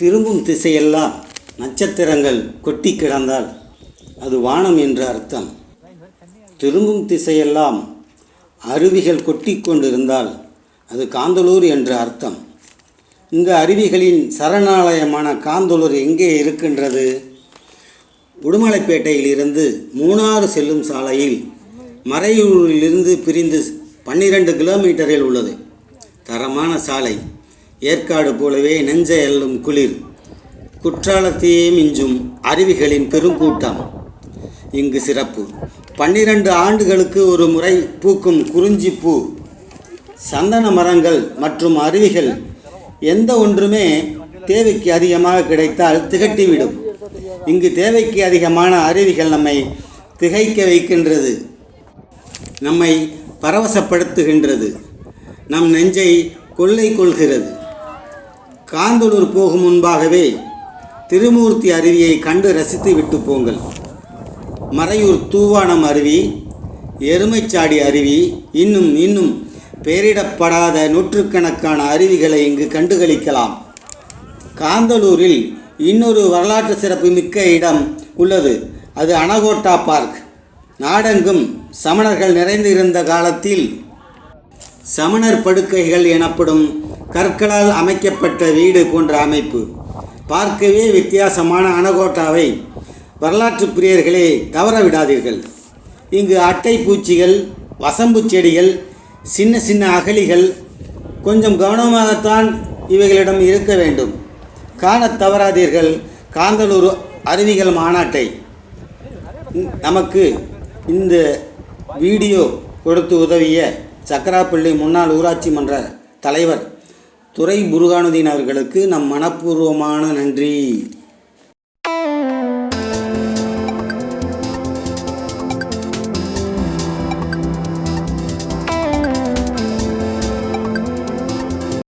திரும்பும் திசையெல்லாம் நட்சத்திரங்கள் கொட்டி கிடந்தால் அது வானம் என்று அர்த்தம். திரும்பும் திசையெல்லாம் அருவிகள் கொட்டி கொண்டிருந்தால் அது காந்தலூர் என்று அர்த்தம். இந்த அருவிகளின் சரணாலயமான காந்தலூர் எங்கே இருக்கின்றது? உடுமலைப்பேட்டையில் இருந்து மூணாறு செல்லும் சாலையில் மறையூரிலிருந்து பிரிந்து பன்னிரண்டு கிலோமீட்டரில் உள்ளது. தரமான சாலை. ஏற்காடு போலவே நெஞ்ச எல்லும் குளிர். குற்றாலத்தையே மிஞ்சும் அருவிகளின் பெருங்கூட்டம். இங்கு சிறப்பு. பன்னிரண்டு ஆண்டுகளுக்கு ஒரு முறை பூக்கும் குறிஞ்சி பூ சந்தன மரங்கள் மற்றும் அருவிகள் எந்த ஒன்றுமே தேவைக்கு அதிகமாக கிடைத்தால் திகட்டிவிடும். இங்கு தேவைக்கு அதிகமான அருவிகள் நம்மை திகைக்க வைக்கின்றது. நம்மை பரவசப்படுத்துகின்றது. நம் நெஞ்சை கொள்ளை கொள்கிறது. காந்தலூர் போகும் முன்பாகவே திருமூர்த்தி அருவியை கண்டு ரசித்து விட்டு போங்கள். மறையூர் தூவானம் அருவி எருமைச்சாடி அருவி இன்னும் இன்னும் பெயரிடப்படாத நூற்றுக்கணக்கான அருவிகளை இங்கு கண்டுகளிக்கலாம். காந்தலூரில் இன்னொரு வரலாற்று சிறப்பு மிக்க இடம் உள்ளது. அது அனகோட்டா பார்க். நாடெங்கும் சமணர்கள் நிறைந்திருந்த காலத்தில் சமணர் படுக்கைகள் எனப்படும் கற்களால் அமைக்கப்பட்ட வீடு போன்ற அமைப்பு. பார்க்கவே வித்தியாசமான அனகோட்டாவை வரலாற்று பிரியர்களே தவற விடாதீர்கள் இங்கு அட்டை பூச்சிகள் வசம்பு செடிகள் சின்ன சின்ன அகழிகள் கொஞ்சம் கவனமாகத்தான் இவைகளிடம் இருக்க வேண்டும். காணத் தவறாதீர்கள். காந்தலூர் அறிவிகள் மாநாட்டை. நமக்கு இந்த வீடியோ கொடுத்து உதவிய சக்கராப்பள்ளி முன்னாள் ஊராட்சி மன்ற தலைவர் துறை புருகானுதீன் அவர்களுக்கு நம் மனப்பூர்வமான நன்றி.